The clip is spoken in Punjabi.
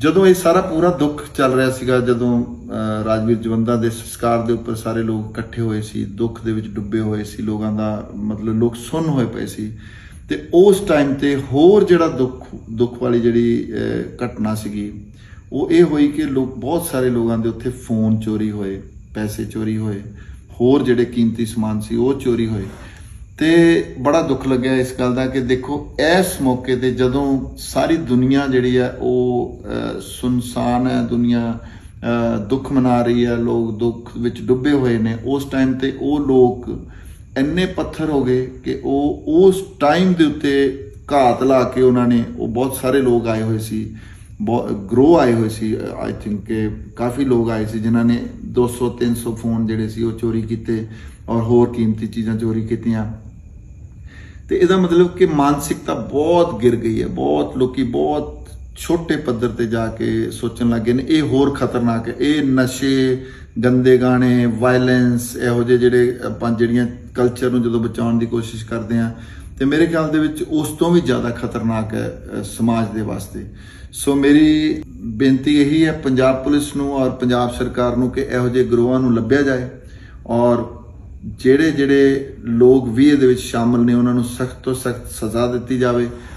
ਜਦੋਂ ਇਹ ਸਾਰਾ ਪੂਰਾ ਦੁੱਖ ਚੱਲ ਰਿਹਾ ਸੀਗਾ, ਜਦੋਂ ਰਾਜਵੀਰ ਜਵੰਦਾ ਦੇ ਸੰਸਕਾਰ ਦੇ ਉੱਪਰ ਸਾਰੇ ਲੋਕ ਇਕੱਠੇ ਹੋਏ ਸੀ, ਦੁੱਖ ਦੇ ਵਿੱਚ ਡੁੱਬੇ ਹੋਏ ਸੀ, ਲੋਕਾਂ ਦਾ ਮਤਲਬ ਲੋਕ ਸੁੰਨ ਹੋਏ ਪਏ ਸੀ, ਤੇ ਉਸ ਟਾਈਮ ਤੇ ਹੋਰ ਜਿਹੜਾ ਦੁੱਖ ਦੁੱਖ ਵਾਲੀ ਜਿਹੜੀ ਘਟਨਾ ਸੀਗੀ, ਉਹ ਇਹ ਹੋਈ ਕਿ ਲੋਕ, ਬਹੁਤ ਸਾਰੇ ਲੋਕਾਂ ਦੇ ਉੱਥੇ ਫੋਨ ਚੋਰੀ ਹੋਏ, ਪੈਸੇ ਚੋਰੀ ਹੋਏ, ਹੋਰ ਜਿਹੜੇ ਕੀਮਤੀ ਸਮਾਨ ਸੀ ਉਹ ਚੋਰੀ ਹੋਏ। ਤੇ ਬੜਾ ਦੁੱਖ ਲੱਗਿਆ ਇਸ ਗੱਲ ਦਾ ਕਿ ਦੇਖੋ, ਇਸ ਮੌਕੇ ਤੇ ਜਦੋਂ ਸਾਰੀ ਦੁਨੀਆ ਜਿਹੜੀ ਹੈ ਉਹ ਸੁਨਸਾਨ ਹੈ, ਦੁਨੀਆ ਦੁੱਖ ਮਨਾ ਰਹੀ ਹੈ, ਲੋਕ ਦੁੱਖ ਵਿੱਚ ਡੁੱਬੇ ਹੋਏ ਨੇ, ਉਸ ਟਾਈਮ ਤੇ ਉਹ ਲੋਕ ਇੰਨੇ ਪੱਥਰ ਹੋ ਗਏ ਕਿ ਉਹ ਉਸ ਟਾਈਮ ਦੇ ਉੱਤੇ ਘਾਤ ਲਾ ਕੇ ਉਹਨਾਂ ਨੇ, ਉਹ ਬਹੁਤ ਸਾਰੇ ਲੋਕ ਆਏ ਹੋਏ ਸੀ ਗਰੋ ਆਏ ਹੋਏ ਸੀ ਆਈ ਥਿੰਕ ਕਿ ਕਾਫੀ ਲੋਕ ਆਏ ਸੀ ਜਿਨ੍ਹਾਂ ਨੇ 200 300 ਫੋਨ ਜਿਹੜੇ ਸੀ ਉਹ ਚੋਰੀ ਕੀਤੇ ਔਰ ਹੋਰ ਕੀਮਤੀ ਚੀਜ਼ਾਂ ਚੋਰੀ ਕੀਤੀਆਂ। ਤੇ ਇਹਦਾ ਮਤਲਬ ਕਿ ਮਾਨਸਿਕਤਾ ਬਹੁਤ ਗਿਰ ਗਈ ਹੈ, ਬਹੁਤ ਲੋਕੀ ਬਹੁਤ ਛੋਟੇ ਪੱਧਰ ਤੇ ਜਾ ਕੇ ਸੋਚਣ ਲੱਗੇ ਨੇ, ਇਹ ਹੋਰ ਖਤਰਨਾਕ ਹੈ। ਇਹ ਨਸ਼ੇ, ਗੰਦੇ ਗਾਣੇ ਵਾਇਲੈਂਸ ਇਹੋ ਜਿਹੇ ਜਿਹੜੇ ਆਪਾਂ ਜਿਹੜੀਆਂ ਕਲਚਰ ਨੂੰ ਜਦੋਂ ਬਚਾਉਣ ਦੀ ਕੋਸ਼ਿਸ਼ ਕਰਦੇ ਆ ਤੇ ਮੇਰੇ ਖਿਆਲ ਦੇ ਵਿੱਚ ਉਸ ਤੋਂ ਵੀ ਜ਼ਿਆਦਾ ਖਤਰਨਾਕ ਹੈ ਸਮਾਜ ਦੇ ਵਾਸਤੇ। ਸੋ ਮੇਰੀ ਬੇਨਤੀ ਇਹੀ ਹੈ, ਪੰਜਾਬ ਪੁਲਿਸ ਨੂੰ ਔਰ ਪੰਜਾਬ ਸਰਕਾਰ ਨੂੰ ਕਿ ਇਹੋ ਜਿਹੇ ਗਰੋਹਾਂ ਨੂੰ ਲੱਭਿਆ ਜਾਏ ਔਰ ਜਿਹੜੇ ਜਿਹੜੇ ਲੋਕ ਵੀ ਇਹਦੇ ਵਿੱਚ ਸ਼ਾਮਲ ਨੇ, ਉਹਨਾਂ ਨੂੰ ਸਖਤ ਤੋਂ ਸਖਤ ਸਜ਼ਾ ਦਿੱਤੀ ਜਾਵੇ।